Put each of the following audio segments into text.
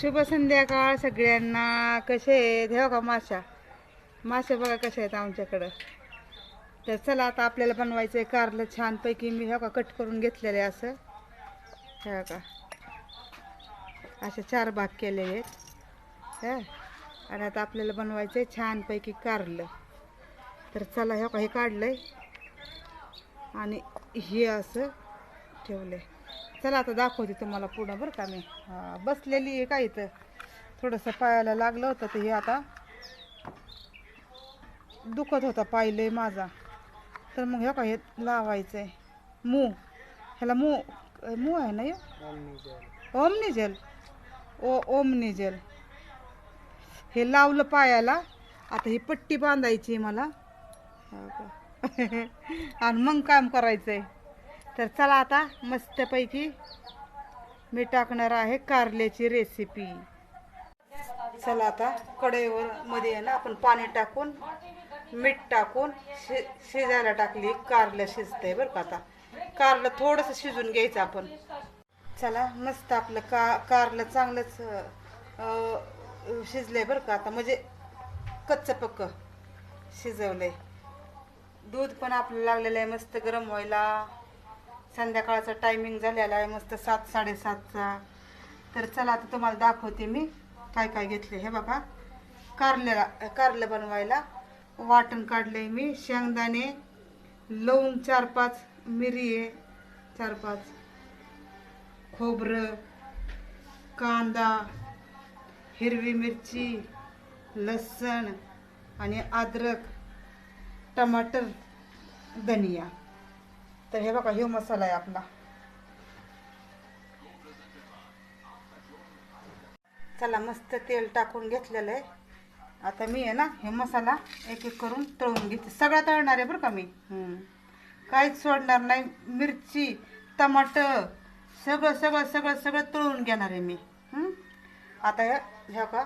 शुभ संध्याकाळ सगळ्यांना. कसे आहेत? हे का माशा. मासे बघा कसे आहेत आमच्याकडं. तर चला आता आपल्याला बनवायचं आहे कारलं छानपैकी. मी हे का कट करून घेतलेलं आहे असं. हे का असे चार भाग केलेले आहेत. हे. आणि आता आपल्याला बनवायचं आहे छानपैकी कारलं. तर चला हे का हे काढलं आहे आणि हे असं ठेवलं आहे चला आता दाखवते तुम्हाला पुढं बरं का मी. बसलेली आहे का इथं? थोडंसं पायाला लागलं होतं तर हे आता. दुखत होता पाहिलं आहे माझा. तर मग हे का हे लावायचं आहे मू. ह्याला मू मू आहे ना हे? Omni gel. ओ ओमनी जेल. हे लावलं पायाला. आता ही पट्टी बांधायची आहे मला. हो का? आणि मग काम करायचं आहे तर चला आता मस्तपैकी मी टाकणार आहे कारल्याची रेसिपी चला आता कढईवर मध्ये आहे ना आपण पाणी टाकून मीठ टाकून शि शिजायला टाकली कारलं शिजतंय बरं का आता. कारलं थोडंसं शिजून घ्यायचं आपण. चला मस्त आपलं का कारलं चांगलंच शिजलंय बरं का आता. म्हणजे कच्चं पक्क शिजवलंय. दूध पण आपलं लागलेलं आहे मस्त गरम व्हायला. संध्याकाळचा टायमिंग झालेला आहे मस्त सात साडेसातचा. तर चला आता तुम्हाला दाखवते मी काय काय घेतले हे बघा कारल्याला कारलं बनवायला वाटण काढलंय मी. शेंगदाणे लवंग चार पाच मिरी आहे चार पाच खोबरं कांदा हिरवी मिरची लसण आणि अद्रक टमाटर धनिया. तर हे बघा हे मसाला आहे आपला. चला मस्त तेल टाकून घेतलेलं आहे. आता मी आहे ना हे मसाला एक एक करून तळून घेते. सगळा तळणार आहे बरं का मी. काहीच सोडणार नाही. मिरची टमाटर सगळं सगळं सगळं सगळं तळून घेणार आहे मी. हम्म. आता हे ह्या का?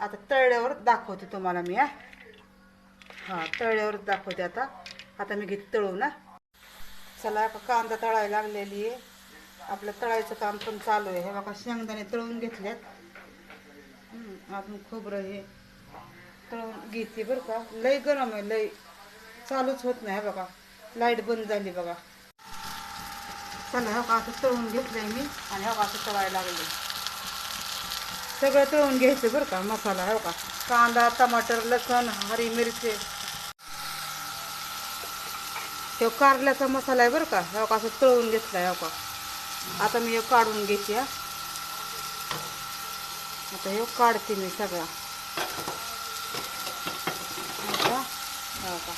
आता तळल्यावर दाखवते तुम्हाला मी हा. हां तळल्यावर दाखवते आता. आता मी घेते तळू ना चला का कांदा तळायला लागलेली आहे. आपलं तळायचं काम पण चालू आहे. हे बघा शेंगदाणे तळून घेतल्यात हम्म, अजून खोबरं हे तळून घेते बरं का. लय गरम आहे लय चालूच होत नाही हे बघा. लाइट बंद झाली बघा. चला हो का असं तळून घेतलंय मी आणि हो का असं तळायला लागले. सगळं तळून घ्यायचं बरं का मसाला हो का कांदा टमाटर लसण हरी मिरची. तो कारल्याचा मसाला आहे बरं का. ह्या का असं तळून घेतला आहे का आता मी हे काढून घेते हा. आता हे काढते मी सगळा. आता हो का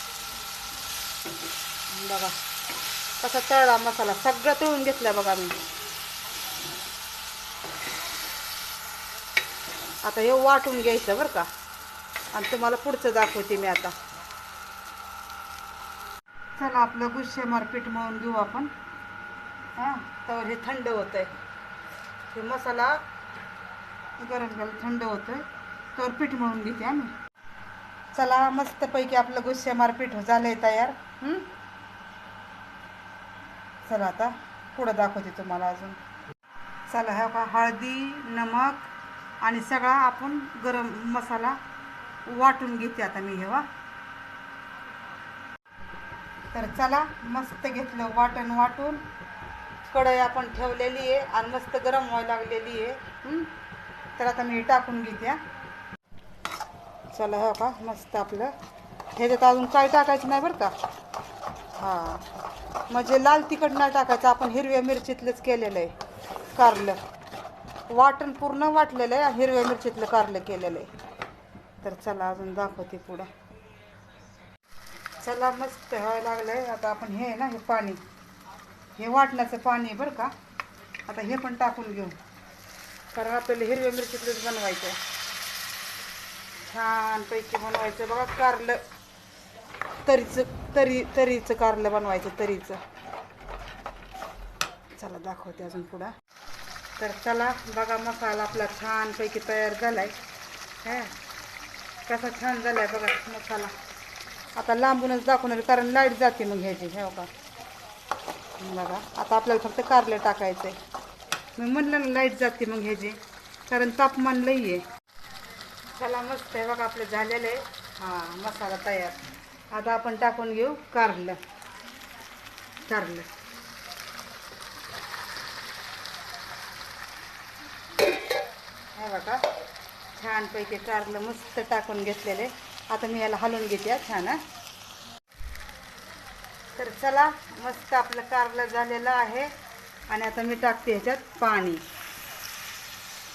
बघा कसा तळला मसाला. सगळं तळून घेतला बघा मी. आता हे वाटून घ्यायचं बरं का. आणि तुम्हाला पुढचं दाखवते मी आता. चला आपलं गुस्से मारपीठ मळून घेऊ आपण. हां तर हे थंड होतं आहे हे मसाला गरम गरम थंड होतं आहे तर पीठ मळून घेते आम्ही. चला मस्तपैकी आपलं गुस्से मारपीठ झालं आहे तयार चला आता पुढं दाखवते तुम्हाला अजून. चला हा का हळदी नमक आणि सगळा आपण गरम मसाला वाटून घेते आता मी हे वा तर चला मस्त घेतलं वाटण वाटून. कढई आपण ठेवलेली आहे आणि मस्त गरम व्हायला लागलेली आहे. तर आता मी टाकून घेते चला हो का मस्त आपलं. ह्याच्यात अजून काय टाकायचं नाही बरं का? हां. म्हणजे लाल तिखट नाही टाकायचं आपण हिरव्या मिरचीतलंच केलेलं आहे कारलं. वाटण पूर्ण वाटलेलं आहे हिरव्या मिरचीतलं कारलं केलेलं आहे. तर चला अजून दाखवते पुढं. चला मस्त व्हायला लागलं आहे आता आपण हे आहे ना हे पाणी. हे वाटण्याचं पाणी आहे बरं का. आता हे पण टाकून घेऊ. कारण आपल्याला हिरव्या मिरचीतलंच बनवायचं आहे छानपैकी बनवायचं. बघा कारलं. तरीचं तरी तरीचं कारलं बनवायचं तरीचं. चला दाखवते अजून पुढं. तर चला बघा मसाला आपला छानपैकी तयार झाला आहे कसा छान झाला आहे बघा मसाला. आता लांबूनच दाखवणार कारण लाइट जाते मग ह्याची हे बघा. बघा आता आपल्याला फक्त कारले टाकायचं. आहे मी म्हणलं ना लाइट जाते मग ह्याची कारण तापमान लई आहे. चला मस्त आहे बघा आपलं झालेलं आहे. हां मसाला तयार. आता आपण टाकून घेऊ कारलं. कारलं. हे बघा छानपैकी कारलं मस्त टाकून घेतलेले. आता मी याला हलवून घेते छान तर चला मस्त आपलं कारलं झालेलं आहे. आणि आता मी टाकते ह्याच्यात पाणी.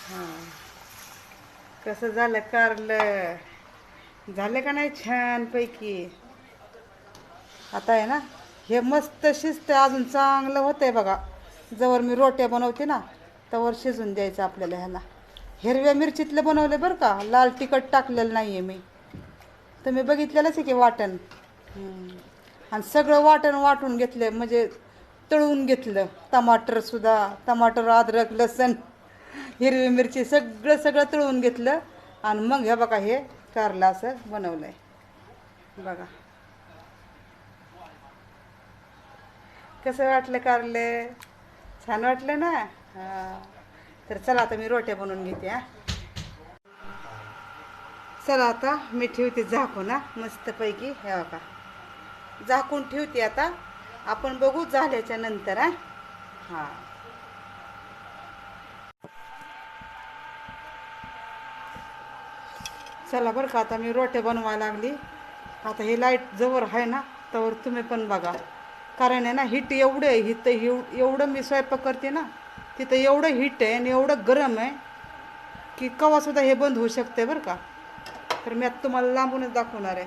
हां. कसं झालं कारलं? झालं का नाही छानपैकी? आता आहे ना हे मस्त शिजतं अजून चांगलं होतंय बघा. जवळ मी रोट्या बनवते ना तवर शिजून द्यायचं आपल्याला ह्याला. हिरव्या मिरचीतलं बनवलं बरं का लाल तिखट टाकलेलं नाही आहे मी. तुम्ही बघितलेलंच आहे की वाटण. आणि सगळं वाटण वाटून घेतलं म्हणजे तळून घेतलं. टमाटरसुद्धा टमाटर अद्रक लसण हिरवी मिरची सगळं सगळं तळून घेतलं. आणि मग हे बघा हे कारलं असं बनवलं आहे बघा. कसं वाटलं कारले? छान वाटलं ना? हां. तर चला आता मी रोट्या बनवून घेते हा. चला आता मी ठेवते झाकून हा. मस्तपैकी हे बघा. झाकून ठेवते आता. आपण बघू झाल्याच्यानंतर हा. हां. चला बरं का आता मी रोटे बनवायला लागली. आता हे लाइट जवळ आहे ना तर तुम्ही पण बघा. कारण आहे ना हिट एवढं आहे हिथं हिव एवढं मी स्वयंपाक करते ना तिथं एवढं हिट आहे आणि एवढं गरम आहे की कवासुद्धा हे बंद होऊ शकते बरं का. तर मी आता तुम्हाला लांबूनच दाखवणार आहे.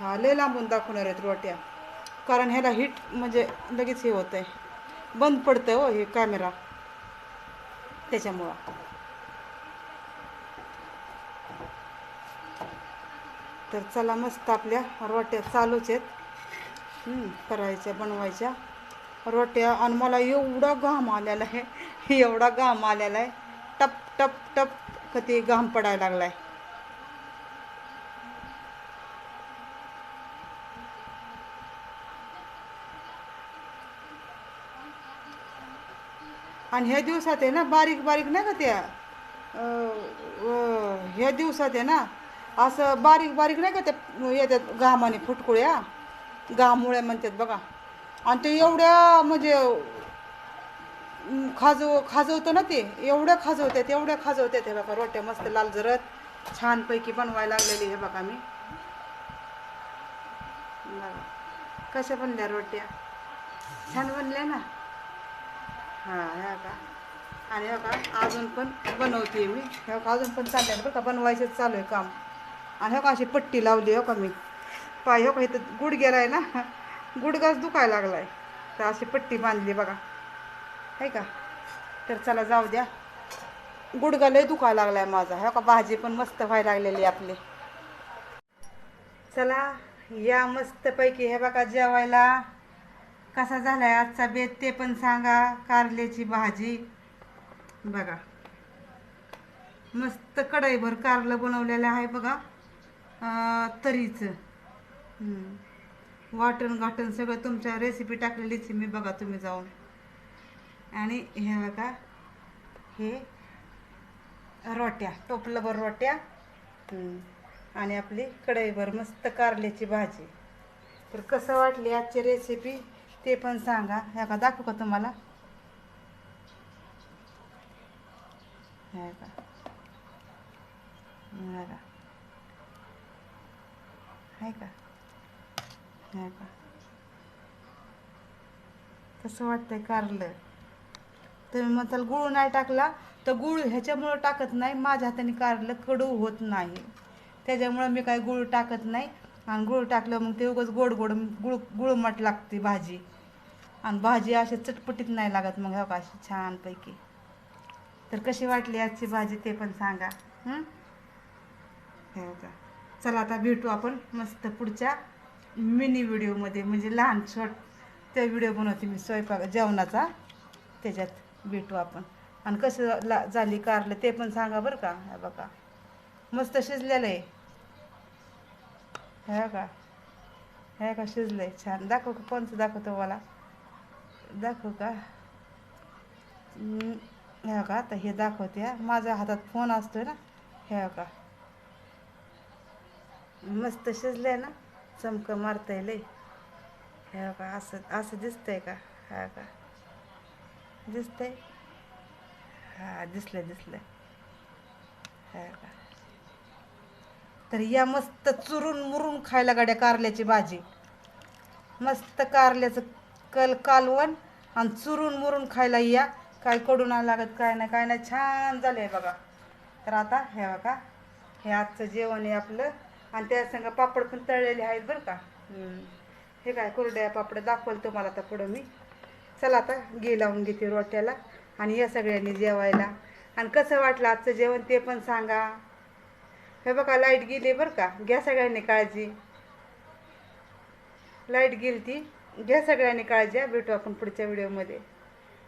हा लय लांबून दाखवणार आहेत रोट्या. कारण ह्याला हिट म्हणजे लगेच हे होतं आहे बंद पडतं हो हे कॅमेरा त्याच्यामुळं. तर चला मस्त आपल्या रोट्या चालूच आहेत. करायच्या बनवायच्या. रोट्या आणि मला एवढा घाम आलेला आहे. एवढा घाम आलेला आहे. टप टप टप कधी घाम पडायला लागला आहे आणि ह्या दिवसात आहे ना बारीक बारीक नाही का त्या ह्या दिवसात आहे ना असं बारीक बारीक नाही का त्या येतात घामाने फुटकुळ्या? घामुळ्या म्हणतात बघा. आणि ते एवढ्या म्हणजे खाजव खाजवतं ना ते एवढ्या खाजवतात एवढ्या खाजवतात हे बघा रोट्या मस्त लाल जरत छानपैकी बनवायला लागलेली हे बघा मी. बघा कशा बनल्या रोट्या? छान बनल्या ना? हां ह्या का आणि ह्या का अजून पण बनवते मी. ह्या का अजून पण चालले बरं का बनवायचंच चालू आहे काम. आणि ह्या का अशी पट्टी लावली हो का मी. पाय हो का इथं गुडघ्याला आहे ना. गुडघाच दुखायला लागला आहे तर अशी पट्टी बांधली बघा. आहे का? तर चला जाऊ द्या. गुडघा लय दुखायला लागलाय माझा. ह्या का भाजी पण मस्त व्हायला लागलेली आपली. चला या मस्तपैकी हे बघा जेवायला. कसा झाला आहे आजचा बेत ते पण सांगा कारल्याची भाजी. बघा. मस्त कढईभर कारलं बनवलेलं आहे बघा. तरीचं. वाटण घाटण सगळं तुमच्या रेसिपी टाकलेलीच मी बघा तुम्ही जाऊन. आणि हे बघा हे रोट्या टोपलंभर रोट्या. आणि आपली कढईभर मस्त कारल्याची भाजी. तर कसं वाटली आजची रेसिपी ते पण सांगा. ह्या का दाखवू का तुम्हाला? का ह्या का? आहे का का कसं वाटतंय कारलं. तुम्ही म्हणताल गुळ नाही टाकला तर गुळ ह्याच्यामुळं टाकत नाही. माझ्या हाताने कारलं कडू होत नाही. त्याच्यामुळं मी काय गुळ टाकत नाही. आणि गुळ टाकलं मग ते उगाच गोड गोड गुळ गुळमट लागते भाजी. आणि भाजी अशी चटपटीत नाही लागत मग हो का? अशी छानपैकी. तर कशी वाटली आजची भाजी ते पण सांगा. हो? हे चला आता भेटू आपण मस्त पुढच्या मिनी व्हिडिओमध्ये. म्हणजे लहान छोट ते व्हिडिओ बनवते मी स्वयंपाक जेवणाचा. त्याच्यात भेटू आपण. आणि कसं ला झाली कारलं ते पण सांगा बरं का. बघा. मस्त शिजलेलं आहे. हो का हे का शिजलं आहे छान. दाखव का पंच दाखवतो मला. दाखव का? हम्म, हे का आता हे दाखवते हा. माझ्या हातात फोन असतोय ना. हे का मस्त शिजलंय ना. चमक मारता येईल हे का असं असं दिसतंय का? हा का दिसतंय? हा दिसलं दिसलं. हा का तर या मस्त चुरून मुरून खायला गाड्या कारल्याची भाजी. मस्त कारल्याचं कल कालवण आणि चुरून मुरून खायला या. काय कडून नाही लागत काय नाही काय नाही छान झालं आहे बघा. तर आता हे बघा हे आजचं जेवण आहे आपलं. आणि त्या संग पापड पण तळलेले आहेत बरं का. हे काय कुरड्या पापड दाखवलं तुम्हाला आता पुढं मी. चला आता घे लावून घेते रोट्याला आणि या सगळ्यांनी जेवायला. आणि कसं वाटलं आजचं जेवण ते पण सांगा. हे बघा लाइट गेली बरं का. घ्या सगळ्यांनी काळजी. लाइट गेली ती. घ्या सगळ्यांनी काळजी भेटू आपण पुढच्या व्हिडिओमध्ये.